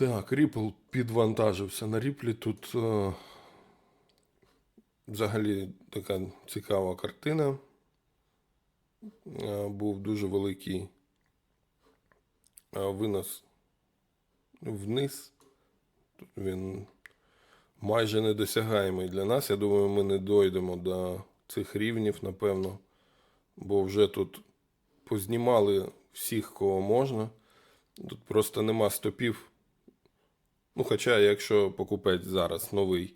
Так, Ripple підвантажився на Ripple. Тут е, взагалі така цікава картина. Е, був дуже великий е, винос вниз. Він майже недосягаємий для нас. Я думаю, ми не дойдемо до цих рівнів, напевно, бо вже тут познімали всіх, кого можна. Тут просто нема стопів. Ну, хоча, якщо покупець зараз новий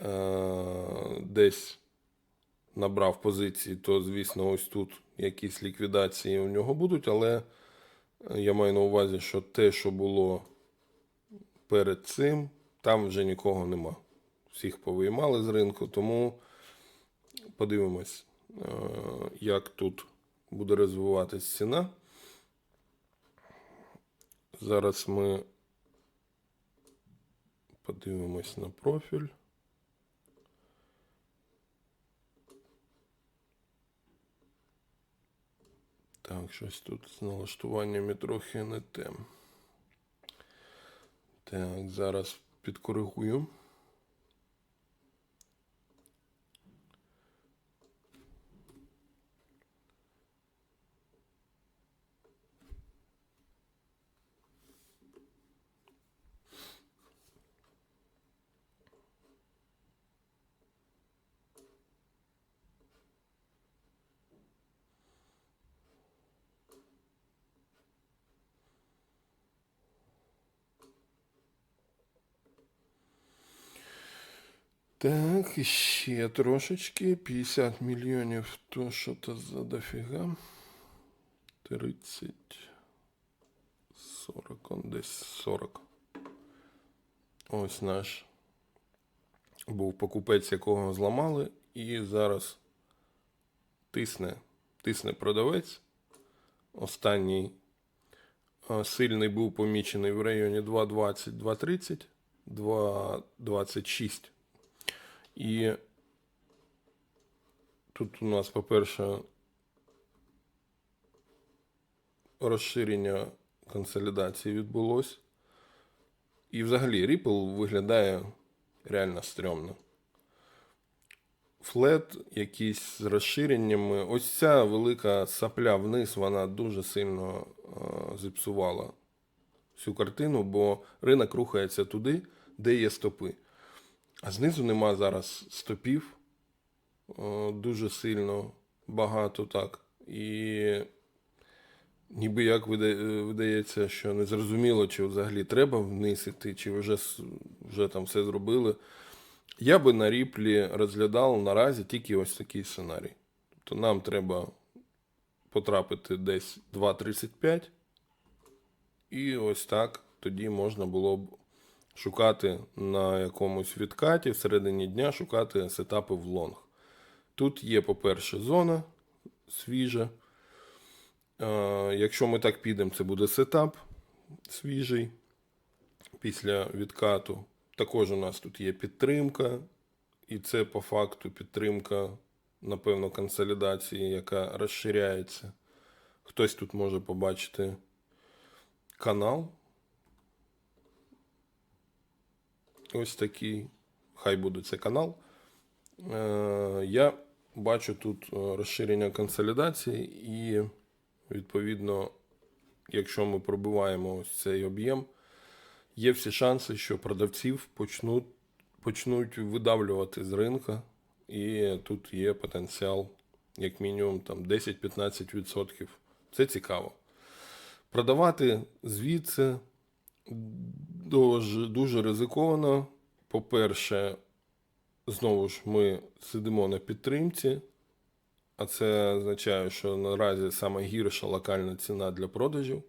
е- десь набрав позиції, то, звісно, ось тут якісь ліквідації у нього будуть, але я маю на увазі, що те, що було перед цим, там вже нікого нема. Всіх повиймали з ринку, тому подивимось, е, як тут буде розвиватись ціна. Зараз ми подивимось на профіль. Так, щось тут з налаштуваннями трохи не те. Так, зараз підкоригую. Так, ще трошечки. 50 мільйонів. То що то за дофіга? 30. 40, он десь 40. Ось наш був покупець, якого зламали, і зараз тисне, тисне продавець. Останній сильний був помічений в районі 2.20, 2.30, 2.26. І тут у нас, по-перше, розширення консолідації відбулось. І взагалі Ripple виглядає реально стрьомно. Флет якийсь з розширеннями. Ось ця велика сапля вниз, вона дуже сильно е, зіпсувала всю картину, бо ринок рухається туди, де є стопи. А знизу нема зараз стопів. Е, дуже сильно багато так. І ніби як видається, що не зрозуміло, чи взагалі треба вниз іти, чи вже, вже там все зробили. Я би на ріплі розглядав наразі тільки ось такий сценарій. Тобто нам треба потрапити десь 2.35. І ось так тоді можна було б шукати на якомусь відкаті всередині дня, шукати сетапи в лонг. Тут є, по-перше, зона свіжа. Е, Якщо ми так підемо, це буде сетап свіжий після відкату. Також у нас тут є підтримка, і це по факту підтримка, напевно, консолідації, яка розширяється. Хтось тут може побачити канал. Ось такий. Хай буде це канал. Е, Я бачу тут е, розширення консолідації, і, відповідно, якщо ми пробиваємо ось цей об'єм, є всі шанси, що продавців почнуть, почнуть видавлювати з ринка, і тут є потенціал, як мінімум, там 10-15%. Це цікаво. Продавати звідси дуже, дуже ризиковано. По-перше, знову ж ми сидимо на підтримці, а це означає, що наразі саме гірша локальна ціна для продажів.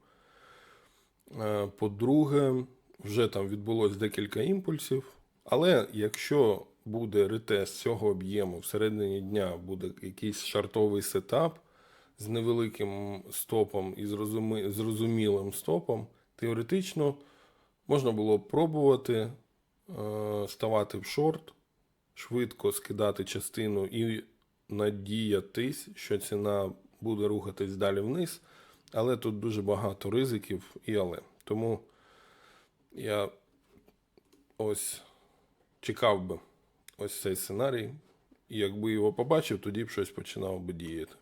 Е, По-друге, вже там відбулось декілька імпульсів. Але якщо буде ретест цього об'єму всередині дня, буде якийсь шартовий сетап з невеликим стопом і зрозумілим стопом, теоретично можна було б пробувати е, ставати в шорт, швидко скидати частину і надіятись, що ціна буде рухатись далі вниз. Але тут дуже багато ризиків і але. Тому я ось чекав би ось цей сценарій. І якби його побачив, тоді б щось починав би діяти.